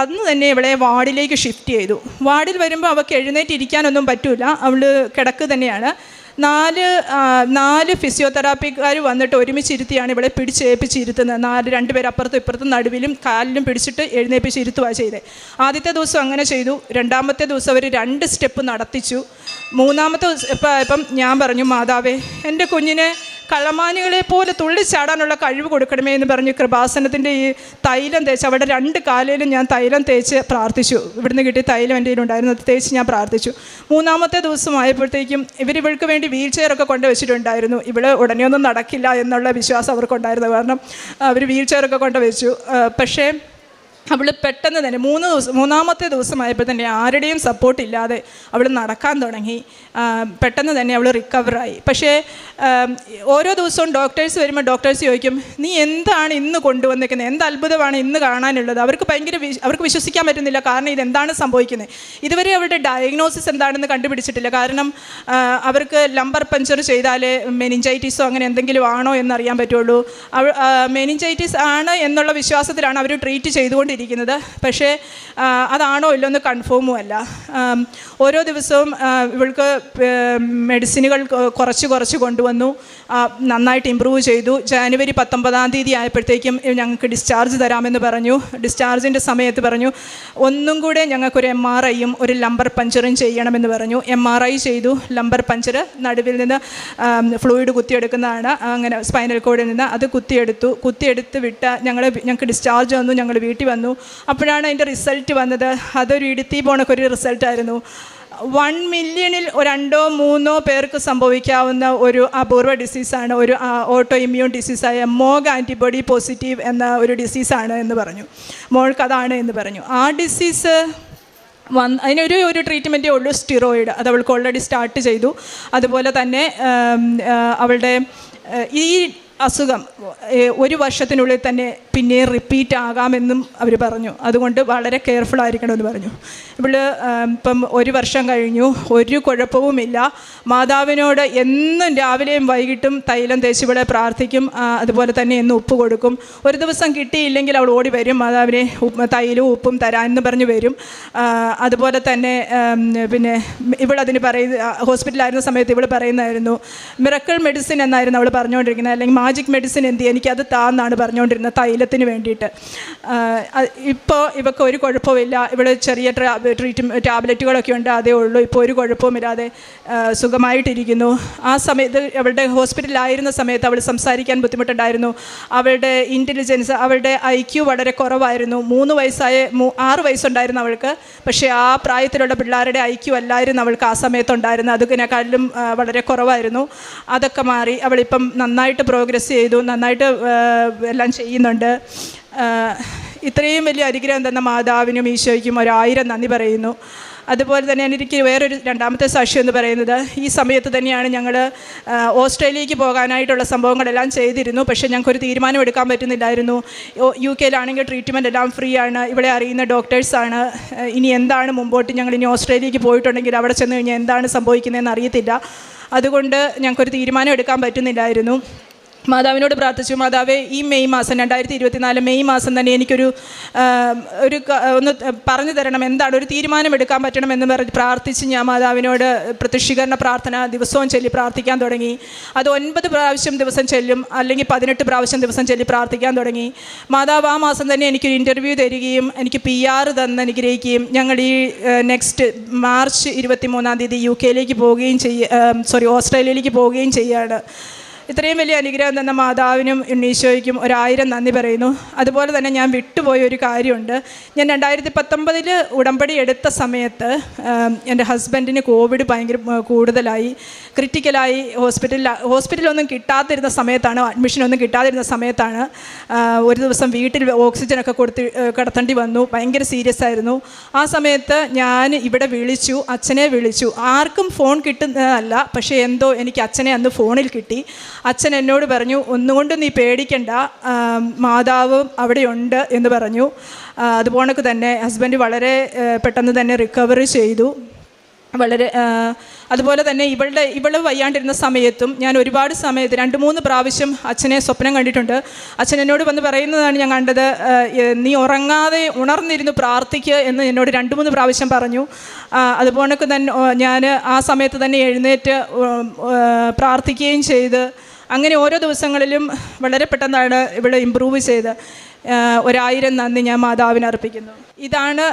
അന്ന് തന്നെ ഇവിടെ വാർഡിലേക്ക് ഷിഫ്റ്റ് ചെയ്തു. വാർഡിൽ വരുമ്പോൾ അവൾക്ക് എഴുന്നേറ്റ് ഇരിക്കാനൊന്നും പറ്റില്ല അവൾ കിടക്ക് തന്നെയാണ്. നാല് നാല് ഫിസിയോതെറാപ്പിക്കാർ വന്നിട്ട് ഒരുമിച്ചിരുത്തിയാണ് ഇവിടെ പിടിച്ചേൽപ്പിച്ചിരുത്തുന്നത്. നാല് രണ്ട് പേര് അപ്പുറത്തും ഇപ്പുറത്തും നടുവിലും കാലിലും പിടിച്ചിട്ട് എഴുന്നേൽപ്പിച്ചിരുത്തുക ചെയ്തത് ആദ്യത്തെ ദിവസം അങ്ങനെ ചെയ്തു. രണ്ടാമത്തെ ദിവസം അവർ രണ്ട് സ്റ്റെപ്പ് നടത്തിച്ചു. മൂന്നാമത്തെ ഇപ്പം ഇപ്പം ഞാൻ പറഞ്ഞു മാതാവേ എന്റെ കുഞ്ഞിനെ കള്ളമാനികളെ പോലെ തുള്ളിച്ചാടാനുള്ള കഴിവ് കൊടുക്കണമേ എന്ന് പറഞ്ഞ് കൃപാസനത്തിന്റെ ഈ തൈലം തേച്ച് അവിടെ രണ്ട് കാലയിലും ഞാൻ തൈലം തേച്ച് പ്രാർത്ഥിച്ചു. ഇവിടുന്ന് കിട്ടിയ തൈലം എന്റെ ഉണ്ടായിരുന്നു അത് തേച്ച് ഞാൻ പ്രാർത്ഥിച്ചു. മൂന്നാമത്തെ ദിവസം ആയപ്പോഴത്തേക്കും ഇവർ ഇവൾക്ക് വേണ്ടി വീൽ ചെയറൊക്കെ കൊണ്ടുവച്ചിട്ടുണ്ടായിരുന്നു ഇവൾ ഉടനെയൊന്നും നടക്കില്ല എന്നുള്ള വിശ്വാസം അവർക്കുണ്ടായിരുന്നു. കാരണം അവർ വീൽ ചെയറൊക്കെ കൊണ്ടുവച്ചു പക്ഷേ അവൾ പെട്ടെന്ന് തന്നെ മൂന്ന് ദിവസം മൂന്നാമത്തെ ദിവസമായപ്പോൾ തന്നെ ആരുടെയും സപ്പോർട്ട് ഇല്ലാതെ അവൾ നടക്കാൻ തുടങ്ങി. പെട്ടെന്ന് തന്നെ അവൾ റിക്കവറായി പക്ഷേ ഓരോ ദിവസവും ഡോക്ടേഴ്സ് വരുമ്പോൾ ഡോക്ടേഴ്സ് ചോദിക്കും നീ എന്താണ് ഇന്ന് കൊണ്ടുവന്നിരിക്കുന്നത് എന്ത് അത്ഭുതമാണ് ഇന്ന് കാണാനുള്ളത്? അവർക്ക് ഭയങ്കര അവർക്ക് വിശ്വസിക്കാൻ പറ്റുന്നില്ല. കാരണം ഇതെന്താണ് സംഭവിക്കുന്നത് ഇതുവരെ അവരുടെ ഡയഗ്നോസിസ് എന്താണെന്ന് കണ്ടുപിടിച്ചിട്ടില്ല. കാരണം അവർക്ക് ലംബർ പഞ്ചർ ചെയ്താലേ മെനിഞ്ചൈറ്റിസോ അങ്ങനെ എന്തെങ്കിലും ആണോ എന്നറിയാൻ പറ്റുള്ളൂ. മെനിഞ്ചൈറ്റിസ് ആണ് എന്നുള്ള വിശ്വാസത്തിലാണ് അവർ ട്രീറ്റ് ചെയ്തുകൊണ്ടിരിക്കുന്നത്. പക്ഷേ അതാണോ ഇല്ലോ എന്ന് കൺഫേമും അല്ല. ഓരോ ദിവസവും ഇവൾക്ക് മെഡിസിനുകൾ കുറച്ച് കുറച്ച് കൊണ്ടുവന്നു. നന്നായിട്ട് ഇമ്പ്രൂവ് ചെയ്തു. ജാനുവരി പത്തൊമ്പതാം തീയതി ആയപ്പോഴത്തേക്കും ഞങ്ങൾക്ക് ഡിസ്ചാർജ് തരാമെന്ന് പറഞ്ഞു. ഡിസ്ചാർജിന്റെ സമയത്ത് പറഞ്ഞു ഒന്നും കൂടെ ഞങ്ങൾക്കൊരു എം ആർ ഐയും ഒരു ലംബർ പഞ്ചറും ചെയ്യണമെന്ന് പറഞ്ഞു. എം ആർ ഐ ചെയ്തു. ലംബർ പഞ്ചർ നടുവിൽ നിന്ന് ഫ്ലൂയിഡ് കുത്തിയെടുക്കുന്നതാണ്. അങ്ങനെ സ്പൈനൽ കോഡിൽ നിന്ന് അത് കുത്തിയെടുത്തു. കുത്തിയെടുത്ത് വിട്ട ഞങ്ങൾ ഞങ്ങൾക്ക് ഡിസ്ചാർജ് വന്നു ഞങ്ങൾ വീട്ടിൽ അപ്പോഴാണ് അതിന്റെ റിസൾട്ട് വന്നത്. അതൊരു ഇടുത്തി പോണക്കൊരു റിസൾട്ടായിരുന്നു വൺ മില്യണിൽ രണ്ടോ മൂന്നോ പേർക്ക് സംഭവിക്കാവുന്ന ഒരു അപൂർവ ഡിസീസാണ് ഒരു ഓട്ടോ ഇമ്മ്യൂൺ ഡിസീസായ മോഗ് ആന്റിബോഡി പോസിറ്റീവ് എന്ന ഒരു ഡിസീസാണ് എന്ന് പറഞ്ഞു. മോൾക്ക് അതാണ് എന്ന് പറഞ്ഞു. ആ ഡിസീസ് വന്ന് അതിനൊരു ഒരു ട്രീറ്റ്മെന്റേ ഉള്ളൂ സ്റ്റിറോയിഡ് അത് അവൾക്ക് ഓൾറെഡി സ്റ്റാർട്ട് ചെയ്തു. അതുപോലെ തന്നെ അവളുടെ ഈ അസുഖം ഒരു വർഷത്തിനുള്ളിൽ തന്നെ പിന്നെ റിപ്പീറ്റ് ആകാമെന്നും അവർ പറഞ്ഞു. അതുകൊണ്ട് വളരെ കെയർഫുൾ ആയിരിക്കണമെന്ന് പറഞ്ഞു. ഇവൾ ഇപ്പം ഒരു വർഷം കഴിഞ്ഞു. ഒരു കുഴപ്പവുമില്ല. മാതാവിനോട് എന്നും രാവിലെയും വൈകിട്ടും തൈലം തേച്ചിവിടെ പ്രാർത്ഥിക്കും. അതുപോലെ തന്നെ എന്നും ഉപ്പ് കൊടുക്കും. ഒരു ദിവസം കിട്ടിയില്ലെങ്കിൽ അവൾ ഓടി വരും. മാതാവിനെ തൈലും ഉപ്പും തരാമെന്ന് പറഞ്ഞ് വരും. അതുപോലെ തന്നെ പിന്നെ ഇവളതിന് പറയുന്ന ഹോസ്പിറ്റലായിരുന്ന സമയത്ത് ഇവൾ പറയുന്നതായിരുന്നു മിറക്കിൾ മെഡിസിൻ എന്നായിരുന്നു അവൾ പറഞ്ഞുകൊണ്ടിരിക്കുന്നത്. അല്ലെങ്കിൽ മാജിക് മെഡിസിൻ എന്ത് ചെയ്യുക എനിക്കത് താന്നാണ് പറഞ്ഞുകൊണ്ടിരുന്നത് തൈലത്തിന് വേണ്ടിയിട്ട്. ഇപ്പോൾ ഇവൾക്ക് ഒരു കുഴപ്പമില്ല ഇവിടെ ചെറിയ ട്രീറ്റ്മെന്റ് ടാബ്ലറ്റുകളൊക്കെ ഉണ്ട്. അതേ ഉള്ളൂ. ഇപ്പോൾ ഒരു കുഴപ്പവുമില്ലാതെ സുഖമായിട്ടിരിക്കുന്നു. ആ സമയത്ത് അവളുടെ ഹോസ്പിറ്റലിലായിരുന്ന സമയത്ത് അവൾ സംസാരിക്കാൻ ബുദ്ധിമുട്ടുണ്ടായിരുന്നു. അവളുടെ ഇന്റലിജൻസ് അവളുടെ ഐ ക്യു വളരെ കുറവായിരുന്നു. മൂന്ന് വയസ്സായ ആറ് വയസ്സുണ്ടായിരുന്നു അവൾക്ക്. പക്ഷേ ആ പ്രായത്തിലുള്ള പിള്ളേരുടെ ഐ ക്യു അല്ലായിരുന്നു അവൾക്ക് ആ സമയത്തുണ്ടായിരുന്നത്. അതിനെക്കാട്ടിലും ആ, വളരെ കുറവായിരുന്നു. അതൊക്കെ മാറി അവളിപ്പം നന്നായിട്ട് പ്രോഗ്രസ് ബ്ലെസ് ചെയ്തു നന്നായിട്ട് എല്ലാം ചെയ്യുന്നുണ്ട്. ഇത്രയും വലിയ അനുഗ്രഹം തന്ന മാതാവിനും ഈശോയ്ക്കും ഒരായിരം നന്ദി പറയുന്നു. അതുപോലെ തന്നെ എനിക്ക് വേറൊരു രണ്ടാമത്തെ സാക്ഷ്യം എന്ന് പറയുന്നത് ഈ സമയത്ത് തന്നെയാണ് ഞങ്ങൾ ഓസ്ട്രേലിയക്ക് പോകാനായിട്ടുള്ള സംഭവങ്ങളെല്ലാം ചെയ്തിരുന്നു. പക്ഷേ ഞങ്ങൾക്കൊരു തീരുമാനം എടുക്കാൻ പറ്റുന്നില്ലായിരുന്നു. യു കെയിലാണെങ്കിൽ ട്രീറ്റ്മെന്റ് എല്ലാം ഫ്രീ ആണ് ഇവിടെ അറിയുന്ന ഡോക്ടേഴ്സാണ് ഇനി എന്താണ് മുമ്പോട്ട് ഞങ്ങൾ ഇനി ഓസ്ട്രേലിയക്ക് പോയിട്ടുണ്ടെങ്കിൽ അവിടെ ചെന്ന് കഴിഞ്ഞാൽ എന്താണ് സംഭവിക്കുന്നതെന്ന് അറിയത്തില്ല. അതുകൊണ്ട് ഞങ്ങൾക്കൊരു തീരുമാനം എടുക്കാൻ പറ്റുന്നില്ലായിരുന്നു. മാതാവിനോട് പ്രാർത്ഥിച്ചു. മാതാവേ ഈ മെയ് മാസം രണ്ടായിരത്തി ഇരുപത്തിനാല് മെയ് മാസം തന്നെ എനിക്കൊരു ഒരു ഒന്ന് പറഞ്ഞു തരണം. എന്താണ്? ഒരു തീരുമാനം എടുക്കാൻ പറ്റണം എന്ന് പറഞ്ഞ് പ്രാർത്ഥിച്ച് ഞാൻ മാതാവിനോട് പ്രത്യക്ഷീകരണ പ്രാർത്ഥന ദിവസവും ചൊല്ലി പ്രാർത്ഥിക്കാൻ തുടങ്ങി. അത് ഒൻപത് പ്രാവശ്യം ദിവസം ചെല്ലും അല്ലെങ്കിൽ പതിനെട്ട് പ്രാവശ്യം ദിവസം ചൊല്ലി പ്രാർത്ഥിക്കാൻ തുടങ്ങി. മാതാവ് ആ മാസം തന്നെ എനിക്കൊരു ഇന്റർവ്യൂ തരികയും എനിക്ക് പി ആർ തന്ന് അനുഗ്രഹിക്കുകയും ഞങ്ങൾ ഈ നെക്സ്റ്റ് മാർച്ച് ഇരുപത്തി മൂന്നാം തീയതി യു കെയിലേക്ക് പോവുകയും ചെയ്യ സോറി ഓസ്ട്രേലിയയിലേക്ക് പോവുകയും ചെയ്യുകയാണ് ഇത്രയും വലിയ അനുഗ്രഹം തന്ന മാതാവിനും ഉണ്ണീശോയ്ക്കും ഒരായിരം നന്ദി പറയുന്നു. അതുപോലെ തന്നെ ഞാൻ വിട്ടുപോയ ഒരു കാര്യമുണ്ട്. ഞാൻ രണ്ടായിരത്തി പത്തൊമ്പതിൽ ഉടമ്പടി എടുത്ത സമയത്ത് എന്റെ ഹസ്ബൻഡിന് കോവിഡ് ഭയങ്കര കൂടുതലായി. ക്രിറ്റിക്കലായി ഹോസ്പിറ്റലിൽ ഹോസ്പിറ്റലൊന്നും കിട്ടാതിരുന്ന സമയത്താണ് അഡ്മിഷനൊന്നും കിട്ടാതിരുന്ന സമയത്താണ് ഒരു ദിവസം വീട്ടിൽ ഓക്സിജനൊക്കെ കൊടുത്ത് കടത്തേണ്ടി വന്നു. ഭയങ്കര സീരിയസ് ആയിരുന്നു. ആ സമയത്ത് ഞാൻ ഇവിടെ വിളിച്ചു അച്ഛനെ വിളിച്ചു. ആർക്കും ഫോൺ കിട്ടുന്നതല്ല പക്ഷേ എന്തോ എനിക്ക് അച്ഛനെ അന്ന് ഫോണിൽ കിട്ടി. അച്ഛൻ എന്നോട് പറഞ്ഞു ഒന്നുകൊണ്ട് നീ പേടിക്കണ്ട. മാതാവും അവിടെയുണ്ട് എന്ന് പറഞ്ഞു. അതുപോണക്ക് തന്നെ ഹസ്ബൻഡ് വളരെ പെട്ടെന്ന് തന്നെ റിക്കവറി ചെയ്തു. വളരെ അതുപോലെ തന്നെ ഇവളുടെ ഇവൾ വയ്യാണ്ടിരുന്ന സമയത്തും ഞാൻ ഒരുപാട് സമയത്ത് രണ്ട് മൂന്ന് പ്രാവശ്യം അച്ഛനെ സ്വപ്നം കണ്ടിട്ടുണ്ട്. അച്ഛൻ എന്നോട് വന്ന് പറയുന്നതാണ് ഞാൻ കണ്ടത് നീ ഉറങ്ങാതെ ഉണർന്നിരുന്നു പ്രാർത്ഥിക്കുക എന്ന് എന്നോട് രണ്ട് മൂന്ന് പ്രാവശ്യം പറഞ്ഞു. അതുപോലെ തന്നെ ഞാൻ ആ സമയത്ത് തന്നെ എഴുന്നേറ്റ് പ്രാർത്ഥിക്കുകയും ചെയ്ത്. അങ്ങനെ ഓരോ ദിവസങ്ങളിലും വളരെ പെട്ടെന്നാണ് ഇവിടെ ഇമ്പ്രൂവ് ചെയ്ത് ഒരായിരം നന്ദി ഞാൻ മാതാവിന് അർപ്പിക്കുന്നു. ഇതാണ്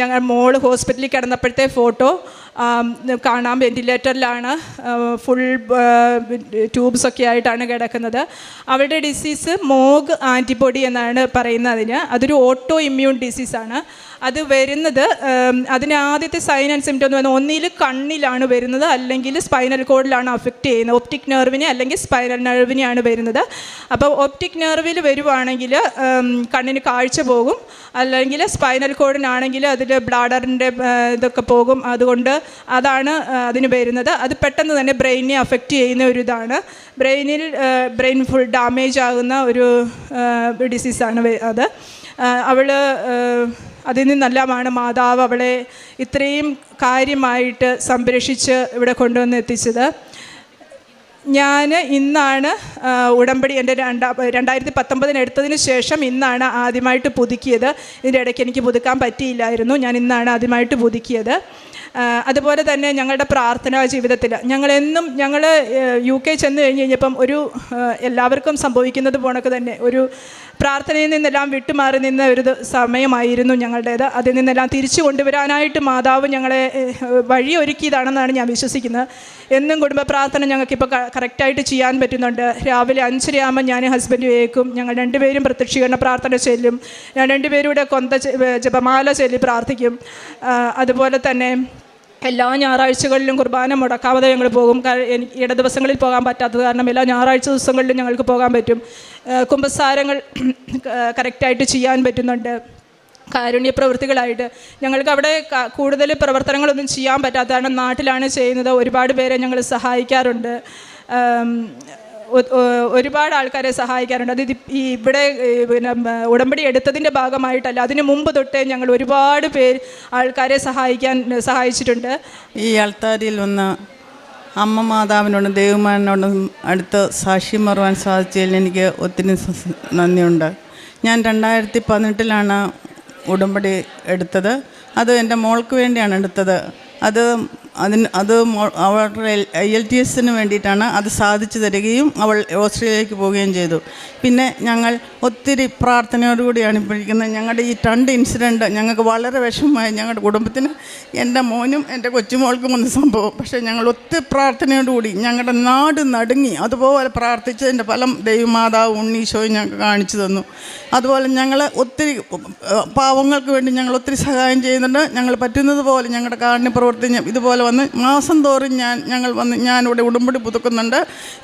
ഞങ്ങൾ മോൾ ഹോസ്പിറ്റലിൽ കിടന്നപ്പോഴത്തെ ഫോട്ടോ കാണാം വെന്റിലേറ്ററിലാണ് ഫുൾ ട്യൂബ്സൊക്കെ ആയിട്ടാണ് കിടക്കുന്നത്. അവരുടെ ഡിസീസ് മോഗ് ആന്റിബോഡി എന്നാണ് പറയുന്നതിന് അതൊരു ഓട്ടോ ഇമ്മ്യൂൺ ഡിസീസാണ് അത് വരുന്നത് അതിന് ആദ്യത്തെ സൈൻ ആൻഡ് സിംറ്റം എന്ന് പറഞ്ഞാൽ ഒന്നിൽ കണ്ണിലാണ് വരുന്നത് അല്ലെങ്കിൽ സ്പൈനൽ കോഡിലാണ് അഫക്റ്റ് ചെയ്യുന്നത് ഒപ്റ്റിക് നെർവിനെ അല്ലെങ്കിൽ സ്പൈനൽ നെർവിനെയാണ് വരുന്നത്. അപ്പോൾ ഒപ്റ്റിക് നെർവിൽ വരുവാണെങ്കിൽ കണ്ണിന് കാഴ്ച പോകും അല്ലെങ്കിൽ സ്പൈനൽ കോഡിനാണെങ്കിൽ അതിൽ ബ്ലാഡറിന്റെ ഇതൊക്കെ പോകും. അതുകൊണ്ട് അതാണ് അതിന് വരുന്നത്. അത് പെട്ടെന്ന് തന്നെ ബ്രെയിനെ അഫക്റ്റ് ചെയ്യുന്ന ഒരു ഇതാണ്. ബ്രെയിനിൽ ബ്രെയിൻ ഫുൾ ഡാമേജ് ആകുന്ന ഒരു ഡിസീസാണ് അത്. അവൾ അതിൽ നിന്നെല്ലാമാണ് മാതാവ് അവളെ ഇത്രയും കാര്യമായിട്ട് സംരക്ഷിച്ച് ഇവിടെ കൊണ്ടുവന്ന് എത്തിച്ചത്. ഞാൻ ഇന്നാണ് ഉടമ്പടി എന്റെ രണ്ടാ രണ്ടായിരത്തി പത്തൊമ്പതിന് എടുത്തതിന് ശേഷം ഇന്നാണ് ആദ്യമായിട്ട് പുതുക്കിയത്. ഇതിന്റെ ഇടയ്ക്ക് എനിക്ക് പുതുക്കാൻ പറ്റിയില്ലായിരുന്നു. ഞാൻ ഇന്നാണ് ആദ്യമായിട്ട് പുതുക്കിയത്. അതുപോലെ തന്നെ ഞങ്ങളുടെ പ്രാർത്ഥനാ ജീവിതത്തിൽ ഞങ്ങളെന്നും ഞങ്ങൾ യു കെ ചെന്ന് കഴിഞ്ഞ് കഴിഞ്ഞപ്പം ഒരു എല്ലാവർക്കും സംഭവിക്കുന്നത് പോണക്ക് തന്നെ ഒരു പ്രാർത്ഥനയിൽ നിന്നെല്ലാം വിട്ടുമാറി നിന്ന ഒരു സമയമായിരുന്നു ഞങ്ങളുടേത്. അതിൽ നിന്നെല്ലാം തിരിച്ചു കൊണ്ടുവരാനായിട്ട് മാതാവ് ഞങ്ങളെ വഴിയൊരുക്കിയതാണെന്നാണ് ഞാൻ വിശ്വസിക്കുന്നത്. എന്നും കുടുംബ പ്രാർത്ഥന ഞങ്ങൾക്കിപ്പോൾ കറക്റ്റായിട്ട് ചെയ്യാൻ പറ്റുന്നുണ്ട്. രാവിലെ അഞ്ചരയാകുമ്പോൾ ഞാൻ ഹസ്ബൻഡ് വേക്കും ഞങ്ങൾ രണ്ടുപേരും പ്രത്യക്ഷീകരണ പ്രാർത്ഥന ചെല്ലും. ഞാൻ രണ്ടുപേരും കൂടെ കൊന്ത ജപമാല ചൊല്ലി പ്രാർത്ഥിക്കും. അതുപോലെ തന്നെ എല്ലാ ഞായറാഴ്ചകളിലും കുർബാന മുടക്കാതെ ഞങ്ങൾ പോകും. എനിക്ക് ഇട ദിവസങ്ങളിൽ പോകാൻ പറ്റാത്തത് കാരണം എല്ലാ ഞായറാഴ്ച ദിവസങ്ങളിലും ഞങ്ങൾക്ക് പോകാൻ പറ്റും. കുമ്പസാരങ്ങൾ കറക്റ്റായിട്ട് ചെയ്യാൻ പറ്റുന്നുണ്ട്. കാരുണ്യ പ്രവൃത്തികളായിട്ട്. ഞങ്ങൾക്ക് അവിടെ കൂടുതൽ പ്രവർത്തനങ്ങളൊന്നും ചെയ്യാൻ പറ്റാത്തതാണ് നാട്ടിലാണ് ചെയ്യുന്നത്. ഒരുപാട് പേരെ ഞങ്ങൾ സഹായിക്കാറുണ്ട്. ഒരുപാട് ആൾക്കാരെ സഹായിക്കാറുണ്ട്. അത് ഈ ഇവിടെ പിന്നെ ഉടമ്പടി എടുത്തതിന്റെ ഭാഗമായിട്ടല്ല അതിന് മുമ്പ് തൊട്ടേ ഞങ്ങൾ ഒരുപാട് പേര് ആൾക്കാരെ സഹായിക്കാൻ സഹായിച്ചിട്ടുണ്ട്. ഈ ആൾത്താരിൽ ഒന്ന് അമ്മ മാതാവിനോടും ദേവമാനോടും അടുത്ത് സാക്ഷ്യം മറുവാൻ സാധിച്ചതിൽ എനിക്ക് ഒത്തിരി നന്ദിയുണ്ട്. ഞാൻ രണ്ടായിരത്തി പതിനെട്ടിലാണ് ഉടമ്പടി എടുത്തത്. അത് എന്റെ മോൾക്ക് വേണ്ടിയാണ് എടുത്തത്. അത് അതിന് അത് അവളുടെ ഐ എൽ ടി എസിന് വേണ്ടിയിട്ടാണ് അത് സാധിച്ചു തരികയും അവൾ ഓസ്ട്രേലിയയിലേക്ക് പോവുകയും ചെയ്തു. പിന്നെ ഞങ്ങൾ ഒത്തിരി പ്രാർത്ഥനയോടുകൂടിയാണ് ഇപ്പോഴിരിക്കുന്നത് ഞങ്ങളുടെ ഈ രണ്ട് ഇൻസിഡന്റ് ഞങ്ങൾക്ക് വളരെ വിഷമമായി. ഞങ്ങളുടെ കുടുംബത്തിന് എന്റെ മോനും എന്റെ കൊച്ചുമോൾക്കും വന്ന സംഭവം. പക്ഷേ ഞങ്ങൾ ഒത്തിരി പ്രാർത്ഥനയോടുകൂടി ഞങ്ങളുടെ നാട് നടുങ്ങി അതുപോലെ പ്രാർത്ഥിച്ചതിന്റെ ഫലം ദൈവമാതാവ് ഉണ്ണീശോയും ഞങ്ങൾക്ക് കാണിച്ചു തന്നു. അതുപോലെ ഞങ്ങൾ ഒത്തിരി പാവങ്ങൾക്ക് വേണ്ടി ഞങ്ങൾ ഒത്തിരി സഹായം ചെയ്യുന്നുണ്ട്. ഞങ്ങൾ പറ്റുന്നത് പോലെ ഞങ്ങളുടെ കാരുണ്യ പ്രവർത്തി ഇതുപോലെ വന്ന് മാസം തോറും ഞാൻ ഞങ്ങൾ വന്ന് ഞാനിവിടെ ഉടുമ്പടി പുതുക്കുന്നുണ്ട്.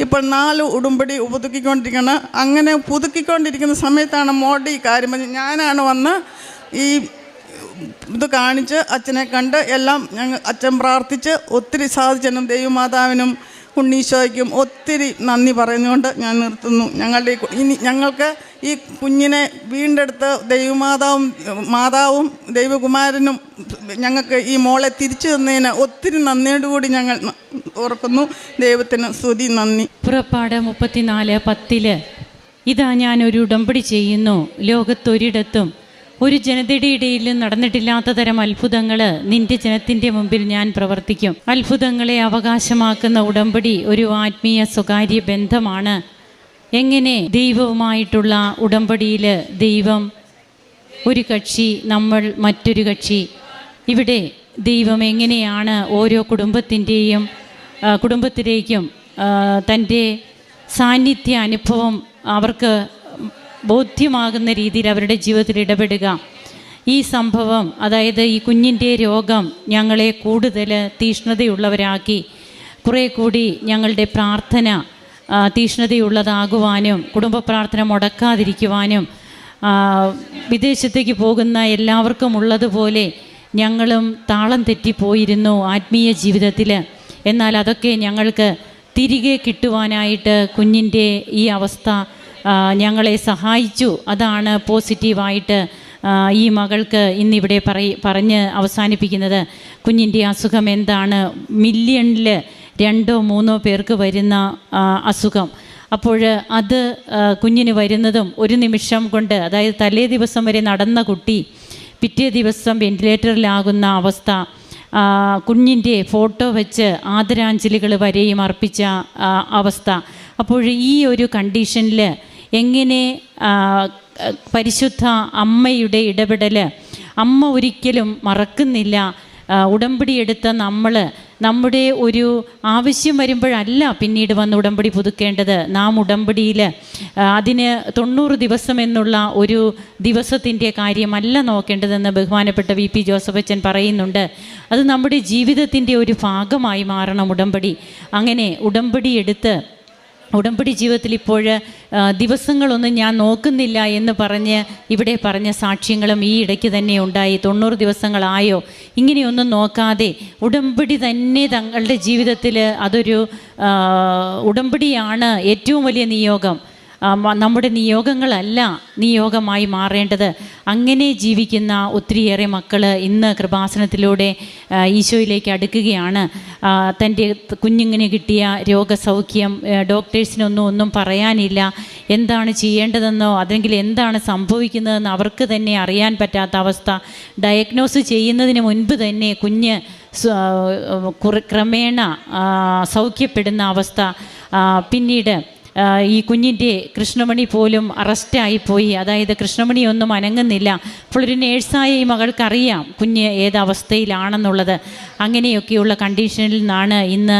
ഇപ്പോൾ നാല് ഉടുമ്പടി പുതുക്കിക്കൊണ്ടിരിക്കുകയാണ്. അങ്ങനെ പുതുക്കിക്കൊണ്ടിരിക്കുന്ന സമയത്താണ് മോഡി കാര്യം ഞാനാണ് വന്ന് ഈ ഇത് കാണിച്ച് അച്ഛനെ കണ്ട് എല്ലാം ഞങ്ങൾ അച്ഛൻ പ്രാർത്ഥിച്ച് ഒത്തിരി സാധിച്ചനും ദൈവമാതാവിനും ഉണ്ണീശോയ്ക്കും ഒത്തിരി നന്ദി പറഞ്ഞുകൊണ്ട് ഞാൻ നിർത്തുന്നു. ഞങ്ങളുടെ ഇനി ഞങ്ങൾക്ക് ഈ കുഞ്ഞിനെ വീണ്ടെടുത്ത് ദൈവമാതാവും മാതാവും ദൈവകുമാരനും ഞങ്ങൾക്ക് ഈ മോളെ തിരിച്ചു തന്നതിന് ഒത്തിരി നന്ദിയോടുകൂടി ഞങ്ങൾ ഓർക്കുന്നു. ദൈവത്തിന് സ്തുതി നന്ദി. പുറപ്പാട് മുപ്പത്തിനാല് പത്തിൽ ഇതാ ഞാൻ ഒരു ഉടമ്പടി ചെയ്യുന്നു. ലോകത്തൊരിടത്തും ഒരു ജനതയുടെ ഇടയിൽ നടന്നിട്ടില്ലാത്ത തരം അത്ഭുതങ്ങൾ നിന്റെ ജനത്തിന്റെ മുമ്പിൽ ഞാൻ പ്രവർത്തിക്കും. അത്ഭുതങ്ങളെ അവകാശമാക്കുന്ന ഉടമ്പടി ഒരു ആത്മീയ സ്വകാര്യ ബന്ധമാണ്. എങ്ങനെ ദൈവവുമായിട്ടുള്ള ഉടമ്പടിയിൽ ദൈവം ഒരു കക്ഷി നമ്മൾ മറ്റൊരു കക്ഷി. ഇവിടെ ദൈവം എങ്ങനെയാണ് ഓരോ കുടുംബത്തിന്റെയും കുടുംബത്തിലേക്കും തന്റെ സാന്നിധ്യ അനുഭവം അവർക്ക് ബോധ്യമാകുന്ന രീതിയിൽ അവരുടെ ജീവിതത്തിൽ ഇടപെടുക. ഈ സംഭവം അതായത് ഈ കുഞ്ഞിന്റെ രോഗം ഞങ്ങളെ കൂടുതൽ തീഷ്ണതയുള്ളവരാക്കി. കുറേ കൂടി ഞങ്ങളുടെ പ്രാർത്ഥന തീഷ്ണതയുള്ളതാകുവാനും കുടുംബ പ്രാർത്ഥന മുടക്കാതിരിക്കുവാനും വിദേശത്തേക്ക് പോകുന്ന എല്ലാവർക്കും ഉള്ളതുപോലെ ഞങ്ങളും താളം തെറ്റിപ്പോയിരുന്നു ആത്മീയ ജീവിതത്തിൽ. എന്നാൽ അതൊക്കെ ഞങ്ങൾക്ക് തിരികെ കിട്ടുവാനായിട്ട് കുഞ്ഞിന്റെ ഈ അവസ്ഥ ഞങ്ങളെ സഹായിച്ചു. അതാണ് പോസിറ്റീവായിട്ട് ഈ മകൾക്ക് ഇന്നിവിടെ പറയ പറഞ്ഞ് അവസാനിപ്പിക്കുന്നത്. കുഞ്ഞിന്റെ അസുഖം എന്താണ്? മില്യണിൽ രണ്ടോ മൂന്നോ പേർക്ക് വരുന്ന അസുഖം. അപ്പോൾ അത് കുഞ്ഞിന് വരുന്നതും ഒരു നിമിഷം കൊണ്ട് അതായത് തലേ ദിവസം വരെ നടന്ന കുട്ടി പിറ്റേ ദിവസം വെന്റിലേറ്ററിലാകുന്ന അവസ്ഥ കുഞ്ഞിന്റെ ഫോട്ടോ വെച്ച് ആദരാഞ്ജലികൾ വരെയും അർപ്പിച്ച അവസ്ഥ. അപ്പോൾ ഈ ഒരു കണ്ടീഷനിൽ എങ്ങനെ പരിശുദ്ധ അമ്മയുടെ ഇടപെടൽ അമ്മ ഒരിക്കലും മറക്കുന്നില്ല. ഉടമ്പടി എടുത്ത നമ്മൾ നമ്മുടെ ഒരു ആവശ്യം വരുമ്പോഴല്ല പിന്നീട് വന്ന് ഉടമ്പടി പുതുക്കേണ്ടത്. നാം ഉടമ്പടിയിൽ അതിന് തൊണ്ണൂറ് ദിവസം എന്നുള്ള ഒരു ദിവസത്തിന്റെ കാര്യമല്ല നോക്കേണ്ടതെന്ന് ബഹുമാനപ്പെട്ട വി പി ജോസഫ് അച്ഛൻ പറയുന്നുണ്ട്. അത് നമ്മുടെ ജീവിതത്തിന്റെ ഒരു ഭാഗമായി മാറണം ഉടമ്പടി. അങ്ങനെ ഉടമ്പടി എടുത്ത് ഉടമ്പടി ജീവിതത്തിൽ ഇപ്പോൾ ദിവസങ്ങളൊന്നും ഞാൻ നോക്കുന്നില്ല എന്ന് പറഞ്ഞ് ഇവിടെ പറഞ്ഞ സാക്ഷ്യങ്ങളും ഈ ഇടയ്ക്ക് തന്നെ ഉണ്ടായി. തൊണ്ണൂറ് ദിവസങ്ങളായോ? ഇങ്ങനെയൊന്നും നോക്കാതെ ഉടമ്പടി തന്നെ തങ്ങളുടെ ജീവിതത്തിൽ അതൊരു ഉടമ്പടിയാണ് ഏറ്റവും വലിയ നിയോഗം. നമ്മുടെ നിയോഗങ്ങളല്ല നിയോഗമായി മാറേണ്ടത്. അങ്ങനെ ജീവിക്കുന്ന ഒത്തിരിയേറെ മക്കൾ ഇന്ന് കൃപാസനത്തിലൂടെ ഈശോയിലേക്ക് അടുക്കുകയാണ്. തന്റെ കുഞ്ഞിങ്ങനെ കിട്ടിയ രോഗസൗഖ്യം ഡോക്ടേഴ്സിനൊന്നും ഒന്നും പറയാനില്ല. എന്താണ് ചെയ്യേണ്ടതെന്നോ അല്ലെങ്കിൽ എന്താണ് സംഭവിക്കുന്നതെന്ന് അവർക്ക് തന്നെ അറിയാൻ പറ്റാത്ത അവസ്ഥ. ഡയഗ്നോസ് ചെയ്യുന്നതിന് മുൻപ് തന്നെ കുഞ്ഞ് ക്രമേണ സൗഖ്യപ്പെടുന്ന അവസ്ഥ. പിന്നീട് ഈ കുഞ്ഞിന്റെ കൃഷ്ണമണി പോലും അറസ്റ്റായിപ്പോയി അതായത് കൃഷ്ണമണി ഒന്നും അനങ്ങുന്നില്ല. അപ്പോൾ ഒരു നേഴ്സായ ഈ മകൾക്കറിയാം കുഞ്ഞ് ഏത് അങ്ങനെയൊക്കെയുള്ള കണ്ടീഷനിൽ നിന്നാണ് ഇന്ന്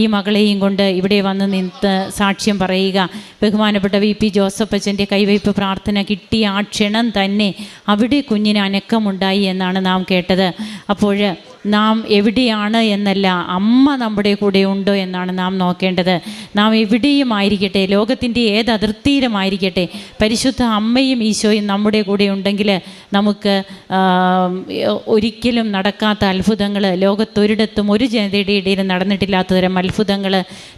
ഈ മകളെയും കൊണ്ട് ഇവിടെ വന്ന് നിന്ന് സാക്ഷ്യം പറയുക. ബഹുമാനപ്പെട്ട വി പി ജോസഫ് അച്ഛന്റെ കൈവയ്പ് പ്രാർത്ഥന കിട്ടിയ ആ ക്ഷണം തന്നെ അവിടെ കുഞ്ഞിന് അനക്കമുണ്ടായി എന്നാണ് നാം കേട്ടത്. അപ്പോൾ നാം എവിടെയാണ് എന്നല്ല അമ്മ നമ്മുടെ കൂടെ ഉണ്ടോ എന്നാണ് നാം നോക്കേണ്ടത്. നാം എവിടെയും ആയിരിക്കട്ടെ ലോകത്തിന്റെ ഏത് അതിർത്തിയിലുമായിരിക്കട്ടെ? പരിശുദ്ധ അമ്മയും ഈശോയും നമ്മുടെ കൂടെ ഉണ്ടെങ്കിൽ നമുക്ക് ഒരിക്കലും നടക്കാത്ത അത്ഭുതങ്ങൾ ലോകത്തൊരിടത്തും ഒരു ജനതയുടെ ഇടയിൽ നടന്നിട്ടില്ലാത്ത തരം അത്ഭുതങ്ങൾ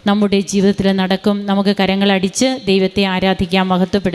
നമ്മുടെ ജീവിതത്തിൽ നടക്കും. നമുക്ക് കരങ്ങളടിച്ച് ദൈവത്തെ ആരാധിക്കാം മഹത്വപ്പെടുത്താം.